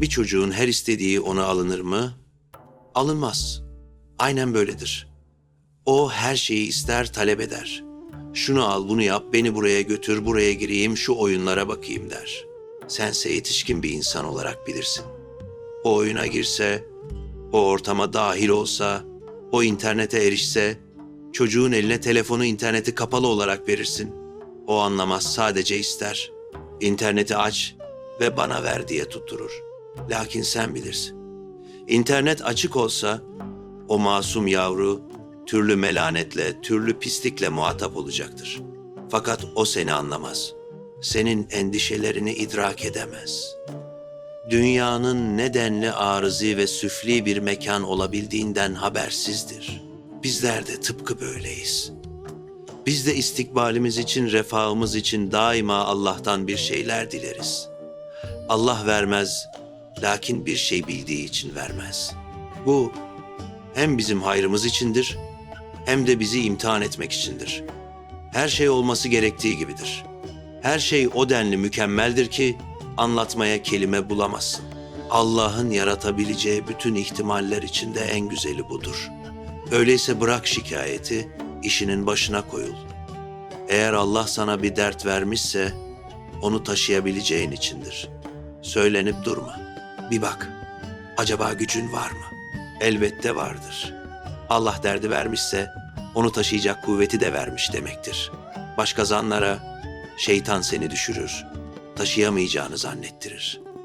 Bir çocuğun her istediği ona alınır mı? Alınmaz. Aynen böyledir. O her şeyi ister, talep eder. Şunu al, bunu yap, beni buraya götür, buraya gireyim, şu oyunlara bakayım der. Sense yetişkin bir insan olarak bilirsin. O oyuna girse, o ortama dahil olsa, o internete erişse, çocuğun eline telefonu interneti kapalı olarak verirsin. O anlamaz, sadece ister. İnterneti aç ve bana ver diye tutturur. Lakin sen bilirsin. İnternet açık olsa o masum yavru türlü melanetle, türlü pislikle muhatap olacaktır. Fakat o seni anlamaz. Senin endişelerini idrak edemez. Dünyanın nedenli arızi ve süfli bir mekan olabildiğinden habersizdir. Bizler de tıpkı böyleyiz. Biz de istikbalimiz için, refahımız için daima Allah'tan bir şeyler dileriz. Allah vermez, lakin bir şey bildiği için vermez. Bu hem bizim hayrımız içindir, hem de bizi imtihan etmek içindir. Her şey olması gerektiği gibidir. Her şey o denli mükemmeldir ki anlatmaya kelime bulamazsın. Allah'ın yaratabileceği bütün ihtimaller içinde en güzeli budur. Öyleyse bırak şikayeti, işinin başına koyul. Eğer Allah sana bir dert vermişse onu taşıyabileceğin içindir. Söylenip durma. Bir bak. Acaba gücün var mı? Elbette vardır. Allah derdi vermişse onu taşıyacak kuvveti de vermiş demektir. Başka zanlara şeytan seni düşürür, taşıyamayacağını zannettirir.